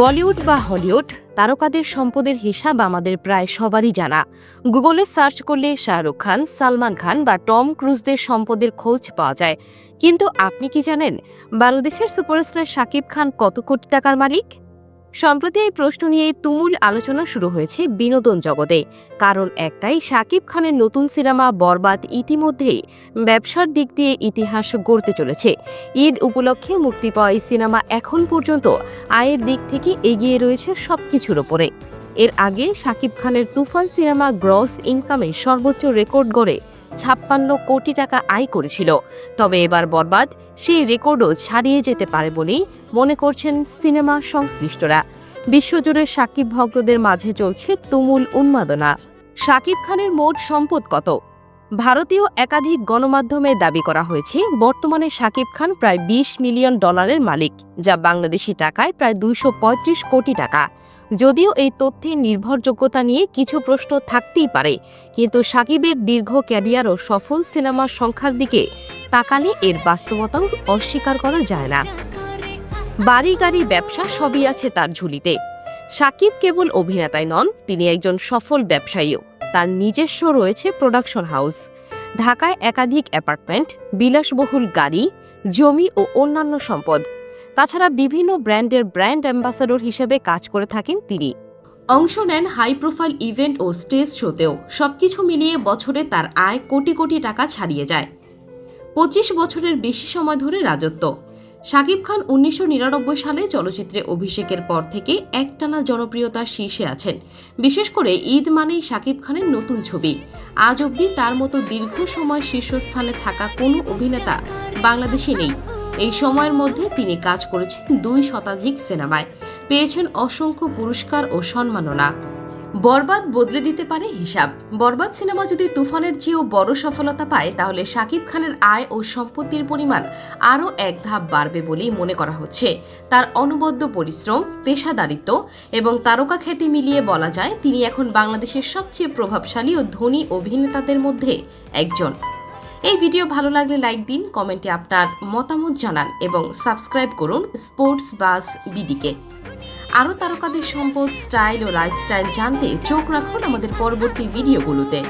বলিউড বা হলিউড, তারকাদের সম্পদের হিসাব আমাদের প্রায় সবারই জানা। গুগলে সার্চ করলে শাহরুখ খান, সালমান খান বা টম ক্রুজদের সম্পদের খোঁজ পাওয়া যায়। কিন্তু আপনি কি জানেন, বাংলাদেশের সুপারস্টার শাকিব খান কত কোটি টাকার মালিক? সম্প্রতি এই প্রশ্ন নিয়ে তুমুল আলোচনা শুরু হয়েছে বিনোদন জগতে। কারণ একটাই, শাকিব খানের নতুন সিনেমা বরবাদ ইতিমধ্যেই ব্যবসার দিক দিয়ে ইতিহাস গড়তে চলেছে। ঈদ উপলক্ষে মুক্তি পাওয়া এই সিনেমা এখন পর্যন্ত আয়ের দিক থেকে এগিয়ে রয়েছে সব কিছুর ওপরে। এর আগে শাকিব খানের তুফান সিনেমা গ্রস ইনকামে সর্বোচ্চ রেকর্ড গড়ে ছাপ্পান্ন কোটি টাকা আয় করেছিল। তবে এবার বরবাদ, সেই রেকর্ডও ছাড়িয়ে যেতে পারে বলেই মনে করছেন সিনেমা সংশ্লিষ্টরা। বিশ্বজুড়ে সাকিব ভক্তদের মাঝে চলছে তুমুল উন্মাদনা। শাকিব খানের মোট সম্পদ কত? ভারতীয় একাধিক গণমাধ্যমে দাবি করা হয়েছে, বর্তমানে শাকিব খান প্রায় ২০ মিলিয়ন ডলারের মালিক, যা বাংলাদেশি টাকায় প্রায় দুইশ পঁয়ত্রিশ কোটি টাকা। যদিও এই তথ্যের নির্ভরযোগ্যতা নিয়ে কিছু প্রশ্ন থাকতেই পারে, কিন্তু সাকিবের দীর্ঘ ক্যারিয়ার ও সফল সিনেমার সংখ্যার দিকে তাকালে এর বাস্তবতাও অস্বীকার করা যায় না। বাড়ি গাড়ি ব্যবসা সবই আছে তার ঝুলিতে। সাকিব কেবল অভিনেতাই নন, তিনি একজন সফল ব্যবসায়ীও। তার নিজস্ব রয়েছে প্রোডাকশন হাউস, ঢাকায় একাধিক অ্যাপার্টমেন্ট, বিলাসবহুল গাড়ি, জমি ও অন্যান্য সম্পদ। তাছাড়া বিভিন্ন ব্র্যান্ডের ব্র্যান্ড অ্যাম্বাসাডর হিসেবে কাজ করে থাকেন তিনি। অংশ নেন হাই প্রোফাইল ইভেন্ট ও স্টেজ শোতেও। সবকিছু মিলিয়ে বছরে তার আয় কোটি কোটি টাকা ছাড়িয়ে যায়। পঁচিশ বছরের বেশি সময় ধরে রাজত্ব। শাকিব খান উনিশশো নিরানব্বই সালে চলচ্চিত্রে অভিষেকের পর থেকে একটানা জনপ্রিয়তার শীর্ষে আছেন। বিশেষ করে ঈদ মানেই শাকিব খানের নতুন ছবি। আজ অবধি তার মতো দীর্ঘ সময় শীর্ষস্থানে থাকা কোনো অভিনেতা বাংলাদেশে নেই। এই সময়ের মধ্যে তিনি কাজ করেছেন দুই শতাধিক সিনেমায়। পেয়েছেন অসংখ্য পুরস্কার ও সম্মাননা। বরবাদ বদলে দিতে পারে হিসাব। বরবাদ সিনেমা যদি তুফানের চেয়েও বড় সফলতা পায়, তাহলে শাকিব খানের আয় ও সম্পত্তির পরিমাণ আরও এক ধাপ বাড়বে বলেই মনে করা হচ্ছে। তার অনবদ্য পরিশ্রম, পেশাদারিত্ব এবং তারকা খ্যাতি মিলিয়ে বলা যায়, তিনি এখন বাংলাদেশের সবচেয়ে প্রভাবশালী ও ধনী অভিনেতাদের মধ্যে একজন। এই ভিডিও ভালো লাগলে লাইক দিন কমেন্টে আপনার মতামত জানান এবং সাবস্ক্রাইব করুন স্পোর্টস বাস বিডিকে আরও তারকাদের সম্পদ স্টাইল ও লাইফস্টাইল জানতে চোখ রাখুন আমাদের পরবর্তী ভিডিওগুলোতে।